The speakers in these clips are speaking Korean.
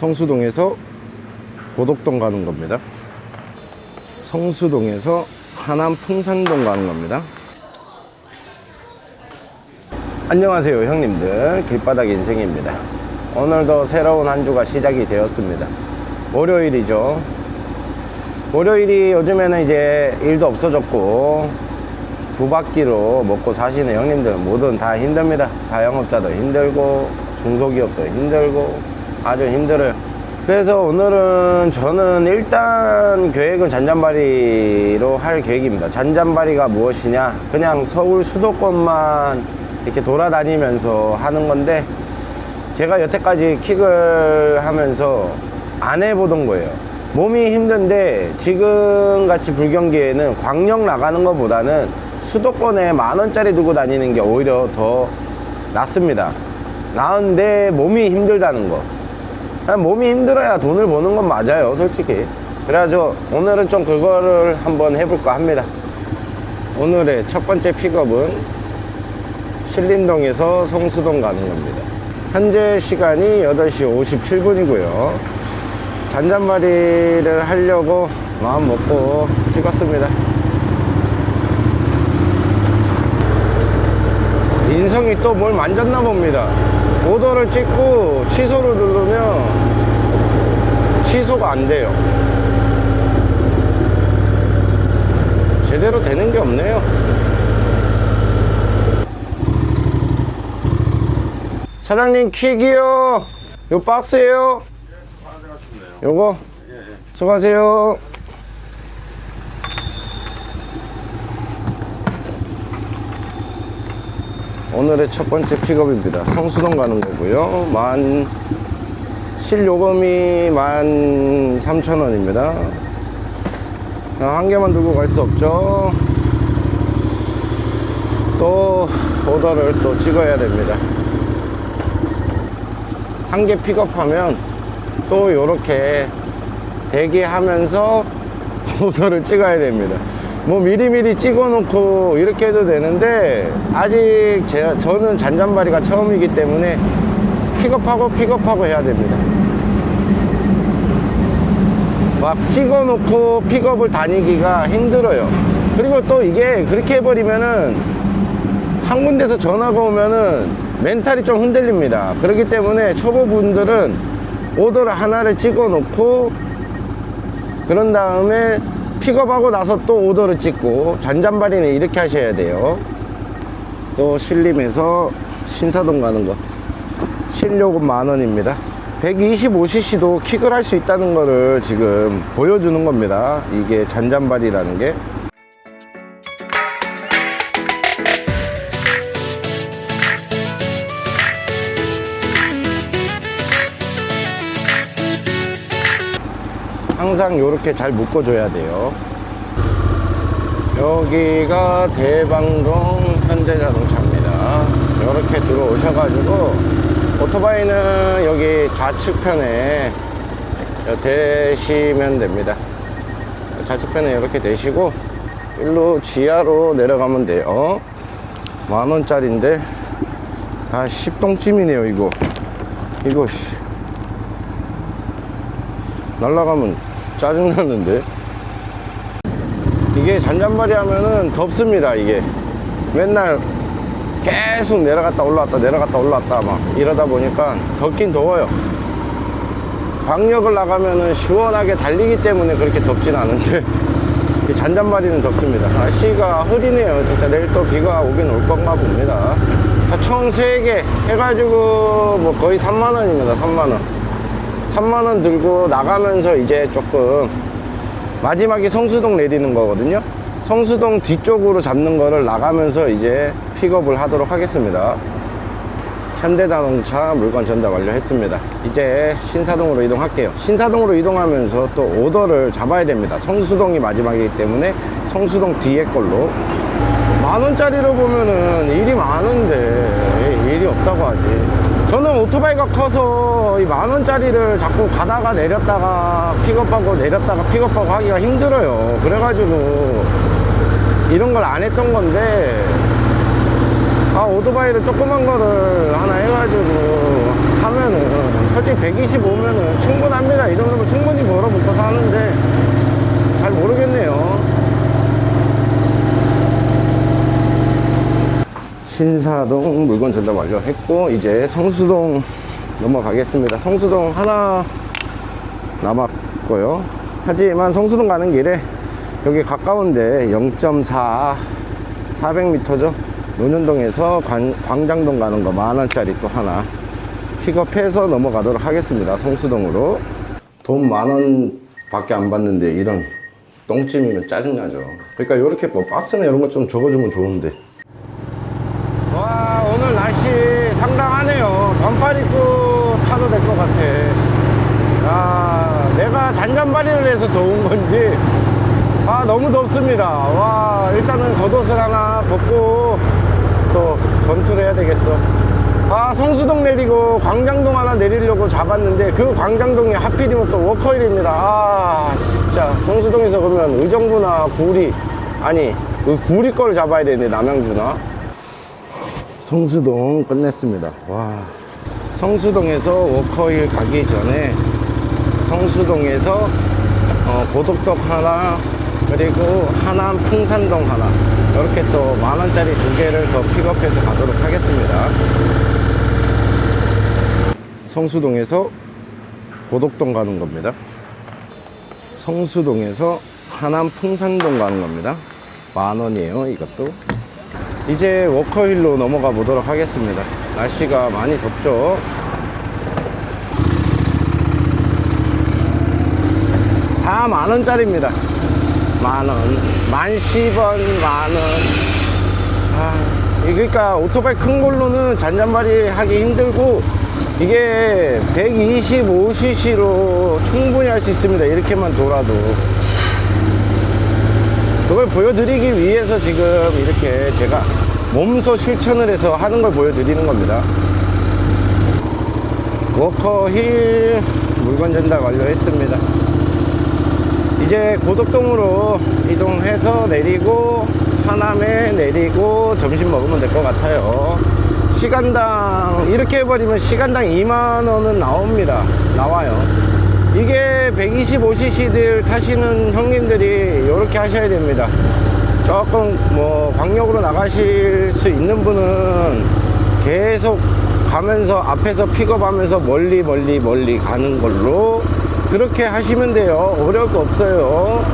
성수동에서 고덕동 가는 겁니다. 성수동에서 하남 풍산동 가는 겁니다. 안녕하세요 형님들. 길바닥 인생입니다. 오늘도 새로운 한 주가 시작이 되었습니다. 월요일이죠. 월요일이 요즘에는 이제 일도 없어졌고 두 바퀴로 먹고 사시는 형님들 모든 다 힘듭니다. 자영업자도 힘들고 중소기업도 힘들고 아주 힘들어요. 그래서 오늘은 저는 일단 계획은 잔잔바리로 할 계획입니다. 잔잔바리가 무엇이냐? 그냥 서울 수도권만 이렇게 돌아다니면서 하는 건데 제가 여태까지 킥을 하면서 안 해보던 거예요. 몸이 힘든데 지금 같이 불경기에는 광역 나가는 것보다는 수도권에 만 원짜리 들고 다니는 게 오히려 더 낫습니다. 나은데 몸이 힘들다는 거 몸이 힘들어야 돈을 버는 건 맞아요 솔직히 그래가지고 오늘은 좀 그거를 한번 해볼까 합니다 오늘의 첫 번째 픽업은 신림동에서 성수동 가는 겁니다. 현재 시간이 8시 57분이고요. 잔잔바리를 하려고 마음 먹고 찍었습니다. 인성이 또 뭘 만졌나 봅니다. 오더를 찍고 취소를 누르면 취소가 안 돼요. 제대로 되는 게 없네요. 사장님 킥이요? 요 박스에요? 요거? 수고하세요 오늘의 첫 번째 픽업입니다. 성수동 가는 거고요. 만 실요금이 만 3천원입니다. 한 개만 들고 갈 수 없죠? 또 오더를 또 찍어야 됩니다. 한 개 픽업하면 또 이렇게 대기하면서 오더를 찍어야 됩니다 뭐 미리미리 찍어 놓고 이렇게 해도 되는데 아직 제, 저는 잔잔바리가 처음이기 때문에 픽업하고 픽업하고 해야 됩니다. 막 찍어 놓고 픽업을 다니기가 힘들어요. 그리고 또 이게 그렇게 해버리면은 한 군데서 전화가 오면은 멘탈이 좀 흔들립니다. 그렇기 때문에 초보분들은 오더를 하나를 찍어 놓고 그런 다음에 픽업하고 나서 또 오더를 찍고 잔잔바리는 이렇게 하셔야 돼요. 또 신림에서 신사동 가는 거. 실요금 만원입니다. 125cc도 킥을 할 수 있다는 거를 지금 보여주는 겁니다. 이게 잔잔바리라는 게 항상 이렇게 잘 묶어줘야 돼요. 여기가 대방동 현대자동차입니다. 이렇게 들어오셔가지고 오토바이는 여기 좌측편에 대시면 됩니다. 좌측편에 이렇게 대시고 일로 지하로 내려가면 돼요. 만원짜리인데 아 10동쯤이네요 이거. 이거 씨. 날라가면 짜증나는데? 이게 잔잔바리 하면은 덥습니다 이게. 맨날 계속 내려갔다 올라왔다 내려갔다 올라왔다 막 이러다 보니까 덥긴 더워요. 광역을 나가면은 시원하게 달리기 때문에 그렇게 덥진 않은데 이 잔잔바리는 덥습니다. 날씨가 흐리네요. 진짜 내일 또 비가 오긴 올 건가 봅니다. 자, 총 3개 해가지고 뭐 거의 3만원입니다 3만원 3만원 들고 나가면서 이제 조금 마지막에 성수동 내리는 거거든요. 성수동 뒤쪽으로 잡는 거를 나가면서 이제 픽업을 하도록 하겠습니다. 현대자동차 물건 전달 완료했습니다. 이제 신사동으로 이동할게요. 신사동으로 이동하면서 또 오더를 잡아야 됩니다. 성수동이 마지막이기 때문에 성수동 뒤에 걸로. 만원짜리로 보면은 일이 많은데 일이 없다고 하지 저는 오토바이가 커서 이 만원짜리를 자꾸 가다가 내렸다가 픽업하고 내렸다가 픽업하고 하기가 힘들어요 그래가지고 이런 걸 안 했던 건데 아 오토바이를 조그만 거를 하나 해가지고 하면은 솔직히 125면은 충분합니다. 이 정도면 충분히 벌어 먹고 사는데 잘 모르겠네요. 신사동 물건 전달 완료했고 이제 성수동 넘어가겠습니다. 성수동 하나 남았고요. 하지만 성수동 가는 길에 여기 가까운데 0.4 400m죠. 논현동에서 관- 광장동 가는 거 만원짜리 또 하나 픽업해서 넘어가도록 하겠습니다. 성수동으로. 돈 만원 밖에 안 받는데 이런 똥찜이면 짜증나죠. 그러니까 이렇게 뭐 박스나 이런 거 좀 적어주면 좋은데. 와, 오늘 날씨 상당하네요. 반팔 입고 타도 될 것 같아. 야, 내가 잔잔바리를 해서 더운 건지, 아, 너무 덥습니다. 와, 일단은 겉옷을 하나 벗고 또 전투를 해야 되겠어. 아, 성수동 내리고 광장동 하나 내리려고 잡았는데 그 광장동이 하필이면 또 워커힐입니다. 아, 진짜. 성수동에서 그러면 의정부나 구리, 아니, 그 구리 걸 잡아야 되는데, 남양주나. 성수동 끝냈습니다. 와. 성수동에서 워커힐 가기 전에 성수동에서 어, 고덕동 하나 그리고 하남 풍산동 하나 이렇게 또 만원짜리 두 개를 더 픽업해서 가도록 하겠습니다. 성수동에서 고덕동 가는 겁니다. 성수동에서 하남 풍산동 가는 겁니다. 만 원이에요, 이것도. 이제 워커힐로 넘어가 보도록 하겠습니다. 날씨가 많이 덥죠? 다 만원짜리입니다. 만원. 만십원, 만원. 아, 이 그러니까 오토바이 큰 걸로는 잔잔바리 하기 힘들고 이게 125cc로 충분히 할 수 있습니다. 이렇게만 돌아도. 그걸 보여드리기 위해서 지금 이렇게 제가 몸소 실천을 해서 하는 걸 보여드리는 겁니다. 워커힐 물건 전달 완료했습니다. 이제 고덕동으로 이동해서 내리고 하남에 내리고 점심 먹으면 될 것 같아요. 시간당 이렇게 해버리면 시간당 2만 원은 나옵니다. 나와요. 이게 125cc들 타시는 형님들이 이렇게 하셔야 됩니다. 조금 뭐 광역으로 나가실 수 있는 분은 계속 가면서 앞에서 픽업하면서 멀리 멀리 멀리 가는 걸로 그렇게 하시면 돼요. 어려울 거 없어요.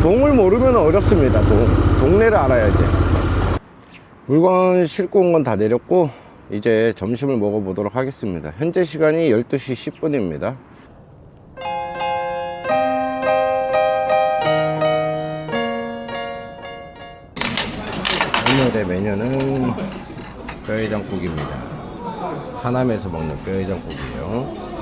동을 모르면 어렵습니다. 동. 동네를 알아야지. 물건 싣고 온 건 다 내렸고 이제 점심을 먹어보도록 하겠습니다. 현재 시간이 12시 10분입니다. 오늘의 메뉴는 뼈해장국입니다. 하남에서 먹는 뼈해장국이에요.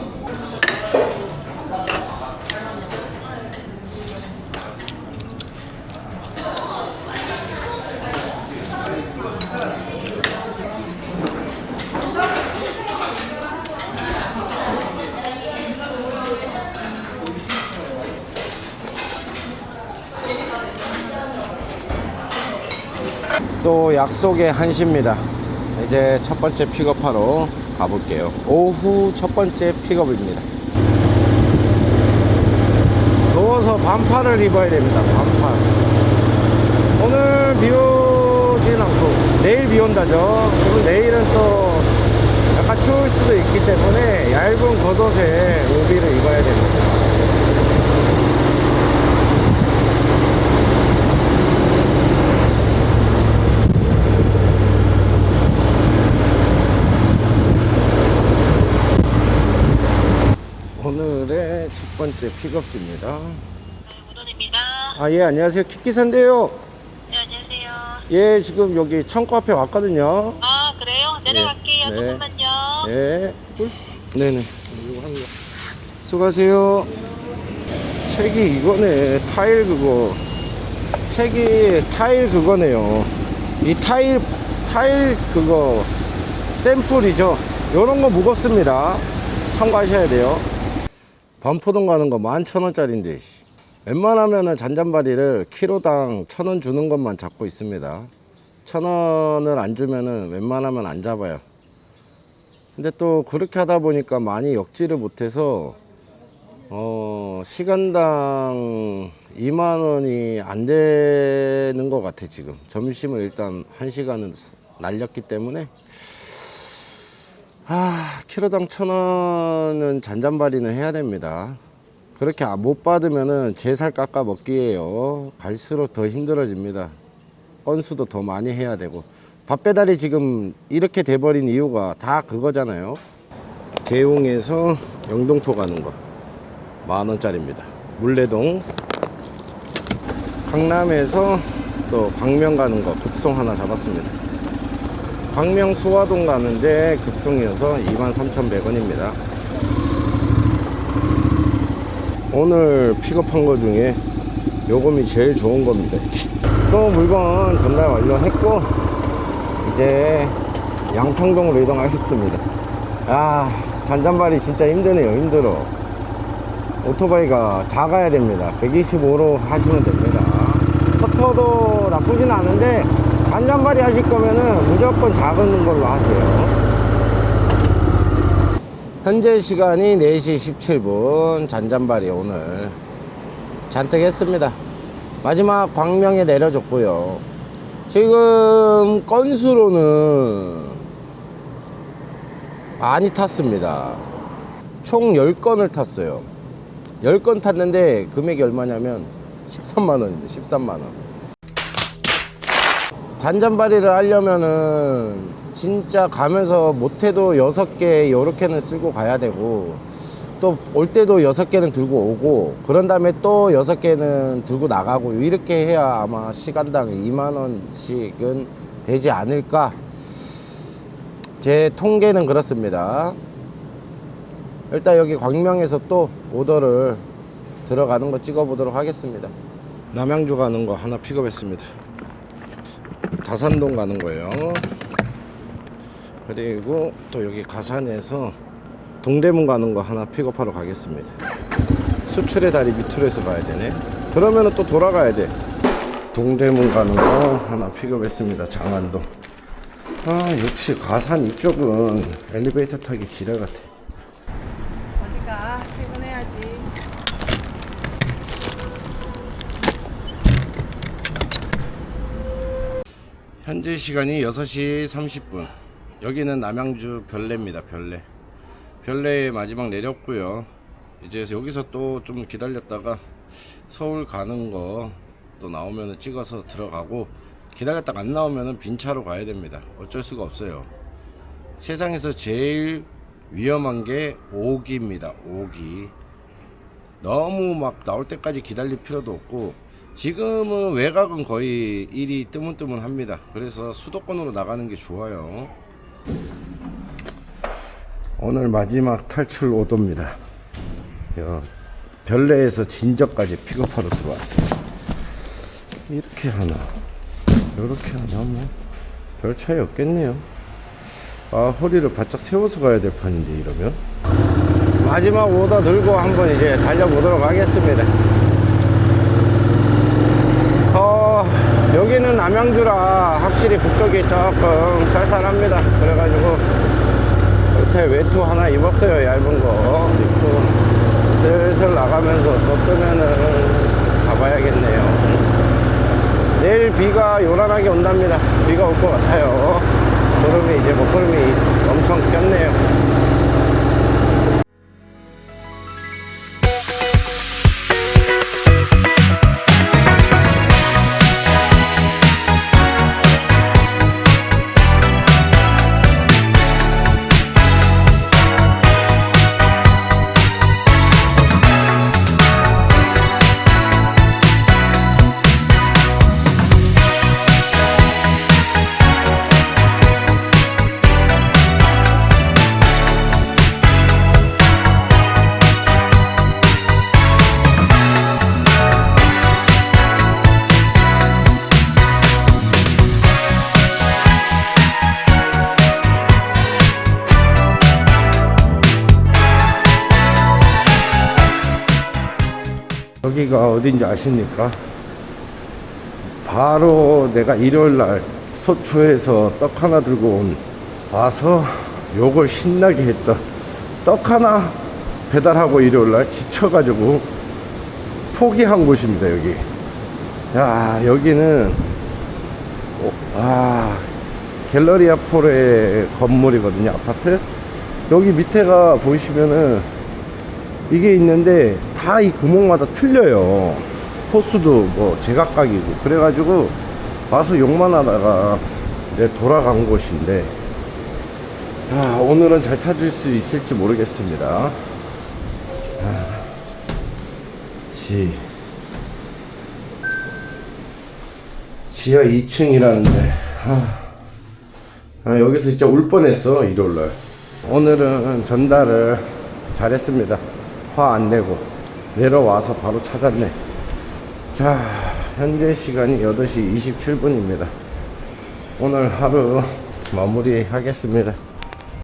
또 약속의 한시입니다. 이제 첫 번째 픽업하러 가볼게요. 오후 첫 번째 픽업입니다. 더워서 반팔을 입어야 됩니다. 반팔. 오늘 비 오진 않고 내일 비 온다죠. 그리고 내일은 또 약간 추울 수도 있기 때문에 얇은 겉옷에 우비를 입어야 됩니다. 오늘의 첫 번째 픽업지입니다. 아, 예, 안녕하세요. 키키산데요. 네, 안녕하세요. 예, 지금 여기 창고 앞에 왔거든요. 아, 그래요? 내려갈게요. 네. 조금만요. 예. 꿀? 네네. 이거 한 거. 수고하세요. 책이 이거네. 타일 그거. 책이 타일 그거네요. 이 타일, 타일 그거 샘플이죠. 요런 거 무겁습니다. 참고하셔야 돼요. 반포동 가는 거 11,000원짜리인데. 웬만하면은 잔잔바리를 키로당 1,000원 주는 것만 잡고 있습니다. 1,000원을 안 주면은 웬만하면 안 잡아요. 근데 또 그렇게 하다 보니까 많이 역지를 못해서 어, 시간당 2만 원이 안 되는 것 같아 지금 점심을 일단 1시간은 날렸기 때문에 아 키로당 천 원은 잔잔바리는 해야 됩니다. 그렇게 아- 못 받으면은 제 살 깎아 먹기에요. 갈수록 더 힘들어집니다. 건수도 더 많이 해야 되고. 밥 배달이 지금 이렇게 돼버린 이유가 다 그거잖아요. 대웅에서 영동포 가는 거. 만 원짜리입니다. 물레동. 강남에서 또 광명 가는 거 급송 하나 잡았습니다. 광명 소화동 가는데 급송이어서 23,100원입니다. 오늘 픽업한 거 중에 요금이 제일 좋은 겁니다. 또 물건 전달 완료했고 이제 양평동으로 이동하겠습니다. 아 잔잔발이 진짜 힘드네요. 힘들어. 오토바이가 작아야 됩니다 125로 하시면 됩니다 커터도 나쁘진 않은데 잔잔발이 하실 거면은 무조건 작은 걸로 하세요. 현재 시간이 4시 17분 잔잔발이 오늘 잔뜩 했습니다. 마지막 광명에 내려줬고요. 지금 건수로는 많이 탔습니다. 총 10건을 탔어요. 10건 탔는데 금액이 얼마냐면 13만원입니다. 13만원 잔잔바리를 하려면은 진짜 가면서 못해도 6개 요렇게는 쓸고 가야 되고 또 올 때도 6개는 들고 오고 그런 다음에 또 6개는 들고 나가고 이렇게 해야 아마 시간당 2만 원씩은 되지 않을까? 제 통계는 그렇습니다. 일단 여기 광명에서 또 오더를 들어가는 거 찍어 보도록 하겠습니다. 남양주 가는 거 하나 픽업했습니다 다산동 가는 거예요. 그리고 또 여기 가산에서 동대문 가는 거 하나 픽업하러 가겠습니다. 수출의 다리 밑으로 해서 가야 되네. 그러면은 또 돌아가야 돼. 동대문 가는 거 하나 픽업했습니다. 장안동. 아 역시 가산 이쪽은 엘리베이터 타기 지뢰 같아 어디가 퇴근해야지. 현재 시간이 6시 30분. 여기는 남양주 별내입니다. 별내. 별내에 마지막 내렸고요. 이제 여기서 또 좀 기다렸다가 서울 가는 거 또 나오면 찍어서 들어가고 기다렸다가 안 나오면 빈 차로 가야 됩니다. 어쩔 수가 없어요. 세상에서 제일 위험한 게 오기입니다. 오기. 너무 막 나올 때까지 기다릴 필요도 없고 지금은 외곽은 거의 일이 뜨문뜨문합니다. 그래서 수도권으로 나가는 게 좋아요. 오늘 마지막 탈출 오도입니다. 야, 별내에서 진저까지 픽업하러 들어왔어요. 이렇게 하나, 이렇게 하나 뭐 별 차이 없겠네요. 아 허리를 바짝 세워서 가야 될 판인데 이러면 마지막 오더 들고 한번 이제 달려보도록 하겠습니다. 어, 여기는 남양주라 확실히 북쪽이 조금 쌀쌀합니다. 그래가지고 밑에 외투 하나 입었어요. 얇은 거 입고 슬슬 나가면서 또 뜨면은 잡아야겠네요. 내일 비가 요란하게 온답니다. 비가 올 것 같아요. 구름이 이제 먹구름이 엄청 꼈네요. 여기가 어딘지 아십니까? 바로 내가 일요일 날 소초에서 떡 하나 들고 온 와서 요걸 신나게 했던 떡 하나 배달하고 일요일날 지쳐가지고 포기한 곳입니다 여기 야 여기는 오, 아 갤러리아 폴의 건물이거든요 아파트 여기 밑에가 보시면은 이게 있는데 다 이 구멍마다 틀려요. 호수도 뭐 제각각이고. 그래가지고 와서 욕만 하다가 이제 돌아간 곳인데 아, 오늘은 잘 찾을 수 있을지 모르겠습니다. 아, 지 지하 2층이라는데 아, 아, 여기서 진짜 울 뻔했어 일요일날 오늘은 전달을 잘했습니다. 화 안 내고 내려와서 바로 찾았네. 자 현재 시간이 8시 27분입니다. 오늘 하루 마무리 하겠습니다